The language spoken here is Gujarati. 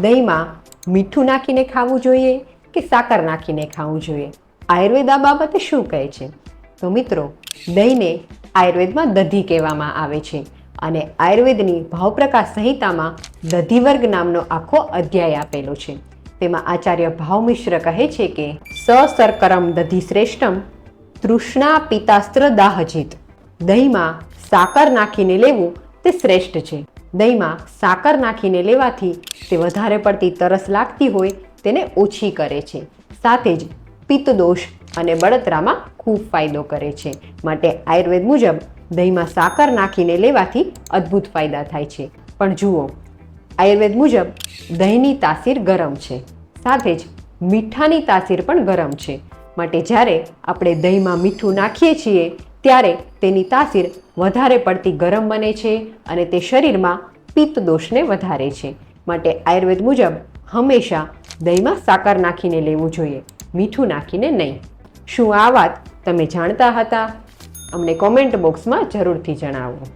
દહીંમાં મીઠું નાખીને ખાવું જોઈએ કે સાકર નાખીને ખાવું જોઈએ? આયુર્વેદ બાબતે શું કહે છે? તો મિત્રો, દહીંને આયુર્વેદમાં દધી કહેવામાં આવે છે અને આયુર્વેદની ભાવપ્રકાશ સંહિતામાં દધિવર્ગ નામનો આખો અધ્યાય આપેલો છે. તેમાં આચાર્ય ભાવમિશ્ર કહે છે કે, સસરકરમ દધિ શ્રેષ્ઠમ, તૃષ્ણા પિતાસ્ત્ર દાહજીત. દહીંમાં સાકર નાખીને લેવું તે શ્રેષ્ઠ છે. દહીંમાં સાકર નાખીને લેવાથી તે વધારે પડતી તરસ લાગતી હોય તેને ઓછી કરે છે. સાથે જ પિત્તદોષ અને બળતરામાં ખૂબ ફાયદો કરે છે. માટે આયુર્વેદ મુજબ દહીંમાં સાકર નાખીને લેવાથી અદ્ભુત ફાયદા થાય છે. પણ જુઓ, આયુર્વેદ મુજબ દહીંની તાસીર ગરમ છે. સાથે જ મીઠાની તાસીર પણ ગરમ છે. માટે જ્યારે આપણે દહીંમાં મીઠું નાખીએ છીએ ત્યારે તેની તાસીર વધારે પડતી ગરમ બને છે અને તે શરીરમાં પિત્ત દોષને વધારે છે. માટે આયુર્વેદ મુજબ હંમેશા દહીંમાં સાકર નાખીને લેવું જોઈએ, મીઠું નાખીને નહીં. શું આ વાત તમે જાણતા હતા? અમને કોમેન્ટ બોક્સમાં જરૂરથી જણાવો.